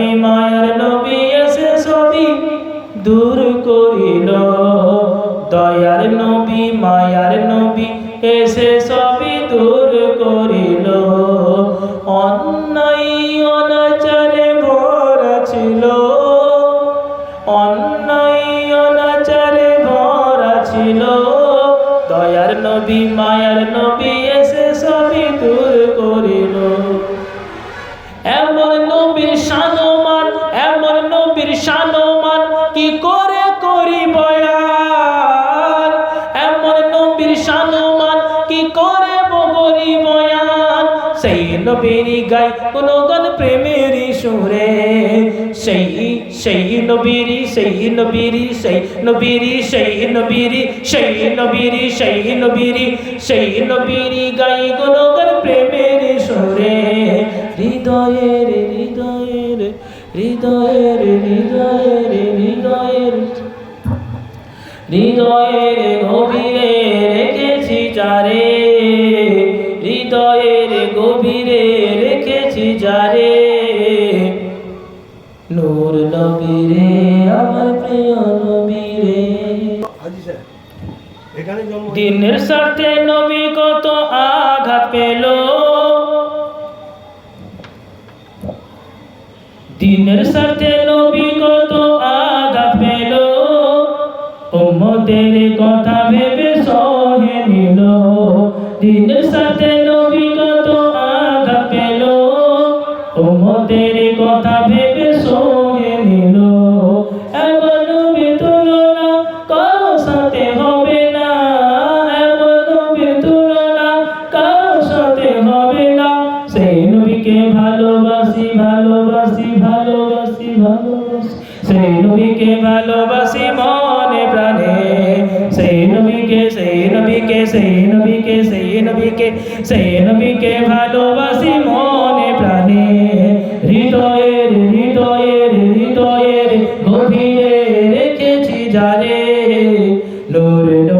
নবী মায়ার নবী এসে সবই দূর করিল। দয়ার নবী, মায়ার নবী এসে সবই দূর করিল। অন্যায় অনাচারে ভরা ছিল। অন্যায় অনাচারে ভরা ছিল। দয়ার নবী মায়ার সেই নবীরই গাই কোনো গান প্রেমেরই সুরে। সেই সেই নবীরই সেই নবীরই সেই নবীরই সেই নবীরই সেই নবীরই সেই নবীরই সেই নবীরই গাই কোনো গান প্রেমের সুরে। হৃদয়ের হৃদয়ের হৃদয়ের হৃদয়ের হৃদয়ের হৃদয়ের গভীরে নূর নবীরে আমার প্রিয় নবীরে। দিনের সাথে নবী কত আঘাত পেল। দিনের সাথে নবী সাথে হবে না। এমন তুলনা সেই নবীকে সেই নবীকে মনে প্রাণে। সেই নবীকে সেই নবীকে সেই নবীকে সেই নবীকে সেই নবীকে ভালোবাসি মনে